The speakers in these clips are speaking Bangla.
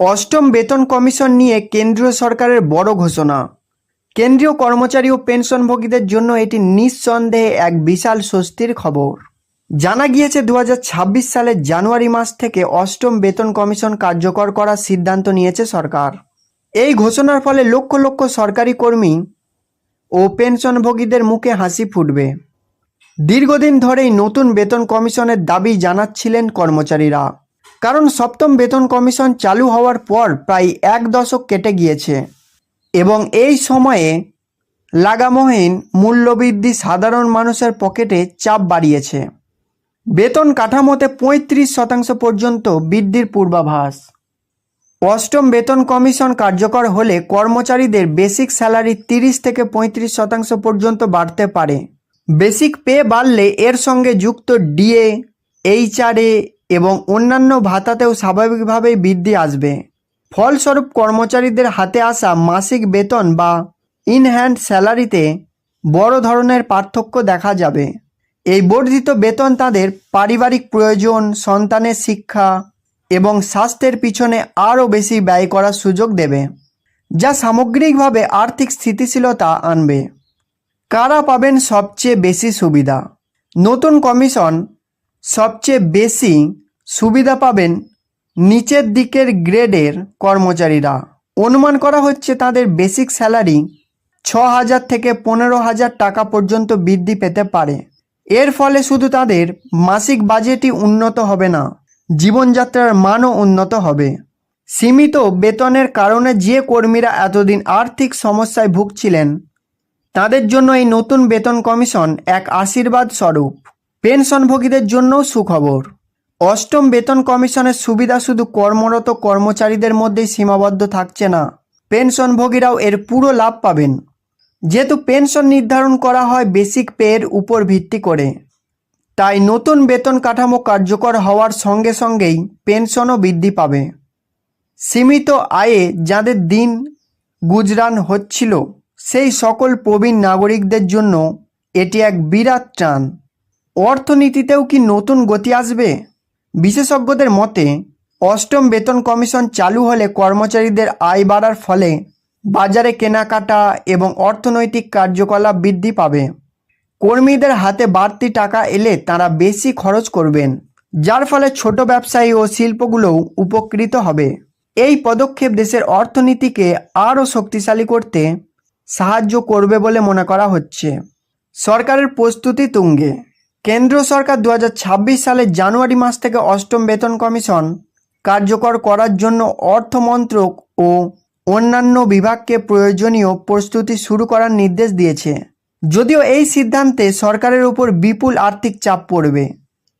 অষ্টম বেতন কমিশন নিয়ে কেন্দ্রীয় সরকারের বড় ঘোষণা। কেন্দ্রীয় কর্মচারী ও পেনশনভোগীদের জন্য এটি নিঃসন্দেহে এক বিশাল স্বস্তির খবর। জানা গিয়েছে দু হাজার ছাব্বিশ সালের জানুয়ারি মাস থেকে অষ্টম বেতন কমিশন কার্যকর করার সিদ্ধান্ত নিয়েছে সরকার। এই ঘোষণার ফলে লক্ষ লক্ষ সরকারি কর্মী ও পেনশনভোগীদের মুখে হাসি ফুটবে। দীর্ঘদিন ধরেই নতুন বেতন কমিশনের দাবি জানাচ্ছিলেন কর্মচারীরা। কারণ সপ্তম বেতন কমিশন চালু হওয়ার পর প্রায় এক দশক কেটে গিয়েছে। এবং এই সময়ে লাগামহীন মূল্যবৃদ্ধি সাধারণ মানুষের পকেটে চাপ বাড়িয়েছে। বেতন কাঠামোতে পঁয়ত্রিশ শতাংশ পর্যন্ত বৃদ্ধির পূর্বাভাস। অষ্টম বেতন কমিশন কার্যকর হলে কর্মচারীদের বেসিক স্যালারি তিরিশ থেকে পঁয়ত্রিশ শতাংশ পর্যন্ত বাড়তে পারে। বেসিক পে বাড়লে এর সঙ্গে যুক্ত ডিএ, এইচআরএ এবং অন্যান্য ভাতাতেও স্বাভাবিকভাবেই বৃদ্ধি আসবে। ফলস্বরূপ কর্মচারীদের হাতে আসা মাসিক বেতন বা ইনহ্যান্ড স্যালারিতে বড় ধরনের পার্থক্য দেখা যাবে। এই বর্ধিত বেতন তাদের পারিবারিক প্রয়োজন, সন্তানের শিক্ষা এবং স্বাস্থ্যের পিছনে আরও বেশি ব্যয় করার সুযোগ দেবে, যা সামগ্রিকভাবে আর্থিক স্থিতিশীলতা আনবে। কারা পাবেন সবচেয়ে বেশি সুবিধা? নতুন কমিশন সবচেয়ে বেশি সুবিধা পাবেন নিচের দিকের গ্রেডের কর্মচারীরা। অনুমান করা হচ্ছে তাদের বেসিক স্যালারি ছ হাজার থেকে পনেরো হাজার টাকা পর্যন্ত বৃদ্ধি পেতে পারে। এর ফলে শুধু তাদের মাসিক বাজেটই উন্নত হবে না, জীবনযাত্রার মানও উন্নত হবে। সীমিত বেতনের কারণে যে কর্মীরা এতদিন আর্থিক সমস্যায় ভুগছিলেন, তাদের জন্য এই নতুন বেতন কমিশন এক আশীর্বাদ স্বরূপ। পেনশনভোগীদের জন্যও সুখবর। অষ্টম বেতন কমিশনের সুবিধা শুধু কর্মরত কর্মচারীদের মধ্যেই সীমাবদ্ধ থাকছে না, পেনশনভোগীরাও এর পুরো লাভ পাবেন। যেহেতু পেনশন নির্ধারণ করা হয় বেসিক পেয়ের উপর ভিত্তি করে, তাই নতুন বেতন কাঠামো কার্যকর হওয়ার সঙ্গে সঙ্গেই পেনশনও বৃদ্ধি পাবে। সীমিত আয়ে যাদের দিন গুজরান হচ্ছিল, সেই সকল প্রবীণ নাগরিকদের জন্য এটি এক বিরাট টান অর্থনীতিতেও কি নতুন গতি আসবে? বিশেষজ্ঞদের মতে, অষ্টম বেতন কমিশন চালু হলে কর্মচারীদের আয় বাড়ার ফলে বাজারে কেনাকাটা এবং অর্থনৈতিক কার্যকলাপ বৃদ্ধি পাবে। কর্মীদের হাতে বাড়তি টাকা এলে তারা বেশি খরচ করবেন, যার ফলে ছোট ব্যবসায়ী ও শিল্পগুলোও উপকৃত হবে। এই পদক্ষেপ দেশের অর্থনীতিকে আরও শক্তিশালী করতে সাহায্য করবে বলে মনে করা হচ্ছে। সরকারের প্রস্তুতি তুঙ্গে। কেন্দ্র সরকার দু হাজার ছাব্বিশ সালের জানুয়ারি মাস থেকে অষ্টম বেতন কমিশন কার্যকর করার জন্য অর্থমন্ত্রক ও অন্যান্য বিভাগকে প্রয়োজনীয় প্রস্তুতি শুরু করার নির্দেশ দিয়েছে। যদিও এই সিদ্ধান্তে সরকারের উপর বিপুল আর্থিক চাপ পড়বে,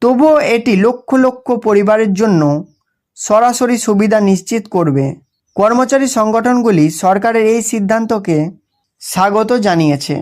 তবুও এটি লক্ষ লক্ষ পরিবারের জন্য সরাসরি সুবিধা নিশ্চিত করবে। কর্মচারী সংগঠনগুলি সরকারের এই সিদ্ধান্তকে স্বাগত জানিয়েছে।